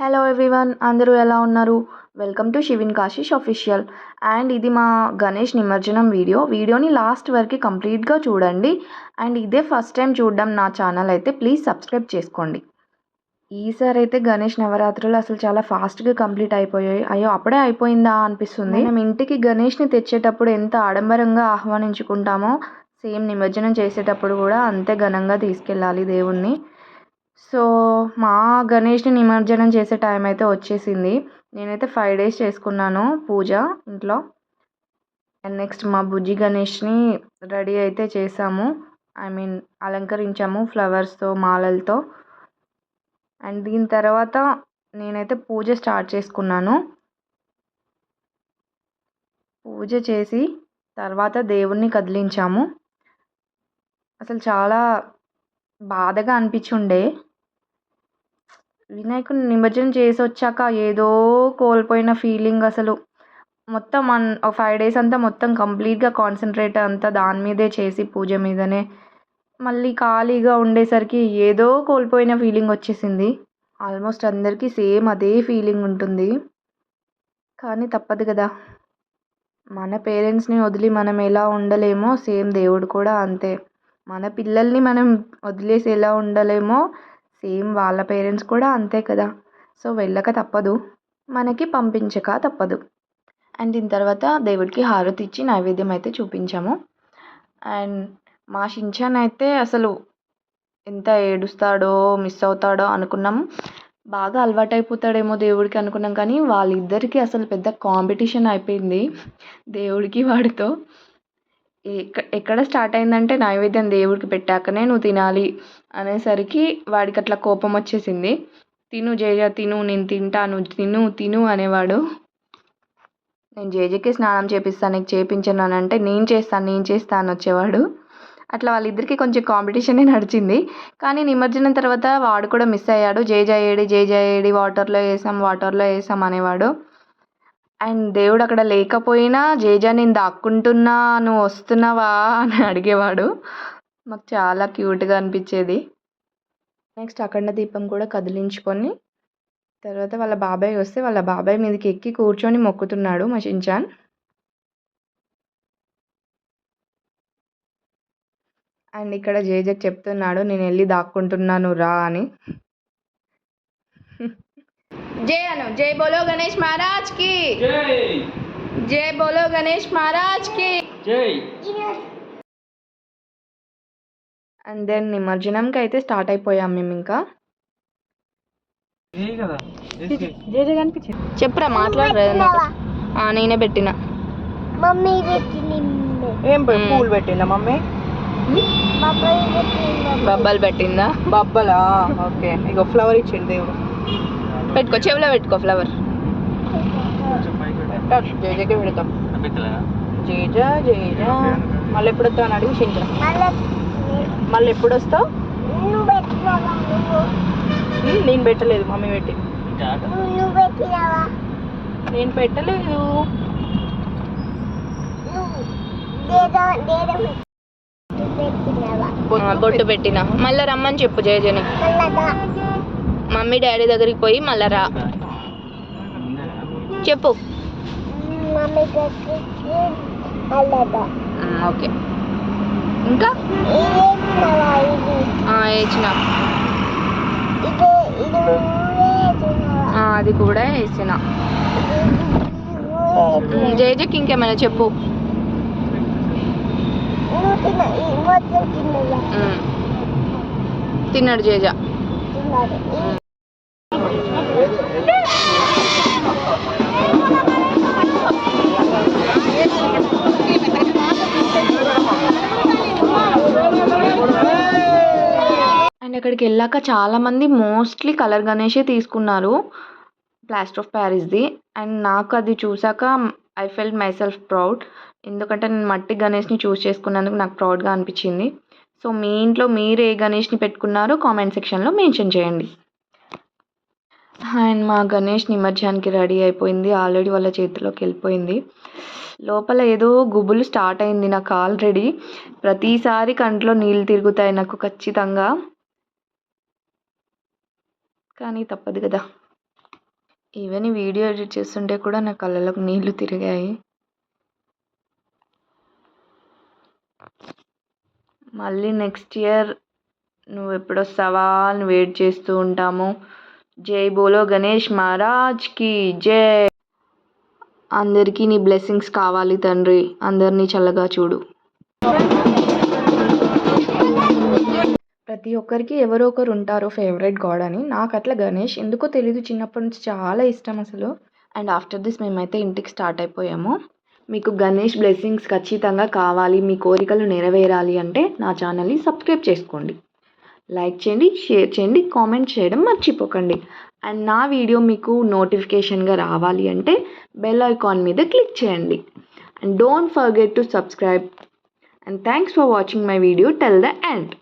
Hello everyone అందరూ ఎలా ఉన్నారు? Welcome to Shivin Kashish official and ఇది మా గణేష్ నిమజ్జనం వీడియో వీడియోని లాస్ట్ వరకు కంప్లీట్గా చూడండి. అండ్ ఇదే ఫస్ట్ టైం చూడడం నా ఛానల్ అయితే ప్లీజ్ సబ్స్క్రైబ్ చేసుకోండి. ఈసారి అయితే గణేష్ నవరాత్రులు అసలు చాలా ఫాస్ట్గా కంప్లీట్ అయిపోయాయి. అయ్యో అప్పుడే అయిపోయిందా అనిపిస్తుంది. మనం ఇంటికి గణేష్ని తెచ్చేటప్పుడు ఎంత ఆడంబరంగా ఆహ్వానించుకుంటామో సేమ్ నిమజ్జనం చేసేటప్పుడు కూడా అంతే ఘనంగా తీసుకెళ్ళాలి దేవుణ్ణి. సో మా గణేష్ని నిమజ్జనం చేసే టైం అయితే వచ్చేసింది. నేనైతే ఫైవ్ డేస్ చేసుకున్నాను పూజ ఇంట్లో. అండ్ నెక్స్ట్ మా బుజ్జి గణేష్ని రెడీ అయితే చేసాము. ఐ మీన్ అలంకరించాము ఫ్లవర్స్తో మాలలతో. అండ్ దీని తర్వాత నేనైతే పూజ స్టార్ట్ చేసుకున్నాను. పూజ చేసి తర్వాత దేవుణ్ణి కదిలించాము. అసలు చాలా బాధగా అనిపించుండే. వినాయకుడిని నిమజ్జనం చేసి వచ్చాక ఏదో కోల్పోయిన ఫీలింగ్ అసలు. మొత్తం అన్ ఒక ఫైవ్ డేస్ అంతా మొత్తం కంప్లీట్గా కాన్సన్ట్రేట్ అంతా దాని మీదే చేసి పూజ మీదనే. మళ్ళీ ఖాళీగా ఉండేసరికి ఏదో కోల్పోయిన ఫీలింగ్ వచ్చేసింది. ఆల్మోస్ట్ అందరికీ సేమ్ అదే ఫీలింగ్ ఉంటుంది. కానీ తప్పదు కదా. మన పేరెంట్స్ని వదిలి మనం ఎలా ఉండలేమో సేమ్ దేవుడు కూడా అంతే. మన పిల్లల్ని మనం వదిలేసి ఎలా ఉండలేమో సేమ్ వాళ్ళ పేరెంట్స్ కూడా అంతే కదా. సో వెళ్ళక తప్పదు. మనకి పంపించక తప్పదు. అండ్ దీని తర్వాత దేవుడికి హారతి ఇచ్చి నైవేద్యం అయితే చూపించాము. అండ్ మా షించాన్ అయితే అసలు ఎంత ఏడుస్తాడో మిస్ అవుతాడో అనుకున్నాం. బాగా అలవాటైపోతాడేమో దేవుడికి అనుకున్నాం కానీ వాళ్ళిద్దరికీ అసలు పెద్ద కాంపిటీషన్ అయిపోయింది దేవుడికి వాడితో. ఎక్కడ స్టార్ట్ అయిందంటే నైవేద్యం దేవుడికి పెట్టాకనే నువ్వు తినాలి అనేసరికి వాడికి అట్లా కోపం వచ్చేసింది. తిను జేజ తిను నేను తింటాను తిను తిను అనేవాడు నేను జేజకి స్నానం చేపిస్తాను నీకు చేపించను అని అంటే నేను చేస్తాను నేను చేస్తాను వచ్చేవాడు. అట్లా వాళ్ళిద్దరికి కొంచెం కాంపిటీషనే నడిచింది. కానీ నిమజ్జనం తర్వాత వాడు కూడా మిస్ అయ్యాడు. జేజ ఏడి జేజ ఏడి వాటర్లో వేసాం వాటర్లో వేసాం అనేవాడు. అండ్ దేవుడు అక్కడ లేకపోయినా జేజా నేను దాక్కుంటున్నా నువ్వు వస్తున్నావా అని అడిగేవాడు. మాకు చాలా క్యూట్గా అనిపించేది. నెక్స్ట్ అఖండ దీపం కూడా కదిలించుకొని తర్వాత వాళ్ళ బాబాయ్ వస్తే వాళ్ళ బాబాయ్ మీదకి ఎక్కి కూర్చొని మొక్కుతున్నాడు మా షించాన్. అండ్ ఇక్కడ జేజకి చెప్తున్నాడు నేను వెళ్ళి దాక్కుంటున్నాను రా అని. జై అను జై బోలో గణేష్ మహారాజ్కి జై బోలో గణేష్ మహారాజ్కి జై అండ్ దెన్ నిమజ్జనంకి అయితే స్టార్ట్ అయిపోయాం మేము ఇంకా. ఏ కదా చెప్పురా మాట్లాడరా నేనే పెట్టిన. మమ్మీ పెట్టింది ఏం పూలు పెట్టిందా మమ్మీ? బబ్బలు పెట్టిందా బబ్బలా ఓకే ఇక ఫ్లవర్ ఇచ్చిండు దేవుడు. పెట్టుకో చెవిలో పెట్టుకో ఫ్లవర్ జేజకే పెడతాం. జేజ జేజ. మళ్ళీ ఎప్పుడు వస్తావు అని అడిగి చింత మళ్ళీ మళ్ళీ ఎప్పుడు వస్తావు నేను పెట్టలేదు మమ్మీ పెట్టి. నేను పెట్టలేదు. బొట్టు పెట్టిన. మళ్ళీ రమ్మని చెప్పు జయజని మమ్మీ డాడీ దగ్గరికి పోయి మళ్ళీ రా. చెప్పు. ఓకే. ఇంకా? వేసిన అది కూడా వేసిన మ్, జయజకి ఇంకేమైనా చెప్పు. తిన్నాడు జేజ అక్కడికి వెళ్ళాక చాలామంది మోస్ట్లీ కలర్ గణేషే తీసుకున్నారు. ప్లాస్టర్ ఆఫ్ ప్యారిస్ది అండ్ నాకు అది చూసాక I felt myself proud ఎందుకంటే నేను మట్టి గణేష్ని చూస్ చేసుకున్నందుకు నాకు ప్రౌడ్గా అనిపించింది. సో మీ ఇంట్లో మీరు ఏ గణేష్ని పెట్టుకున్నారో కామెంట్ సెక్షన్లో మెన్షన్ చేయండి. అండ్ మా గణేష్ నిమజ్జనానికి రెడీ అయిపోయింది. ఆల్రెడీ వాళ్ళ చేతిలోకి వెళ్ళిపోయింది. లోపల ఏదో గుబులు స్టార్ట్ అయింది. నాకు ఆల్రెడీ ప్రతిసారి కంట్లో నీళ్ళు తిరుగుతాయి. నాకు ఖచ్చితంగా కానీ తప్పదు కదా. ఈవెన్ ఈ వీడియో ఎడిట్ చేస్తుంటే కూడా నా కళ్ళలకు నీళ్ళు తిరిగాయి. మళ్ళీ నెక్స్ట్ ఇయర్ నువ్వు ఎప్పుడో వస్తావా అని వెయిట్ చేస్తూ ఉంటాము. జై బోలో గణేష్ మహారాజ్కి జై. అందరికీ నీ బ్లెస్సింగ్స్ కావాలి తండ్రి. అందరినీ చల్లగా చూడు. ప్రతి ఒక్కరికి ఎవరో ఒకరు ఉంటారు ఫేవరెట్ గాడ్ అని. నాకు అట్లా గణేష్ ఎందుకో తెలీదు చిన్నప్పటి నుంచి చాలా ఇష్టం అసలు. అండ్ ఆఫ్టర్ దిస్ మేమైతే ఇంటికి స్టార్ట్ అయిపోయాము. మీకు గణేష్ బ్లెస్సింగ్స్ ఖచ్చితంగా కావాలి మీ కోరికలు నెరవేరాలి అంటే నా ఛానల్ని సబ్స్క్రైబ్ చేసుకోండి. లైక్ చేయండి షేర్ చేయండి కామెంట్ చేయడం మర్చిపోకండి. అండ్ నా వీడియో మీకు నోటిఫికేషన్గా రావాలి అంటే బెల్ ఐకాన్ మీద క్లిక్ చేయండి. And don't forget to subscribe. And thanks for watching my video till the end.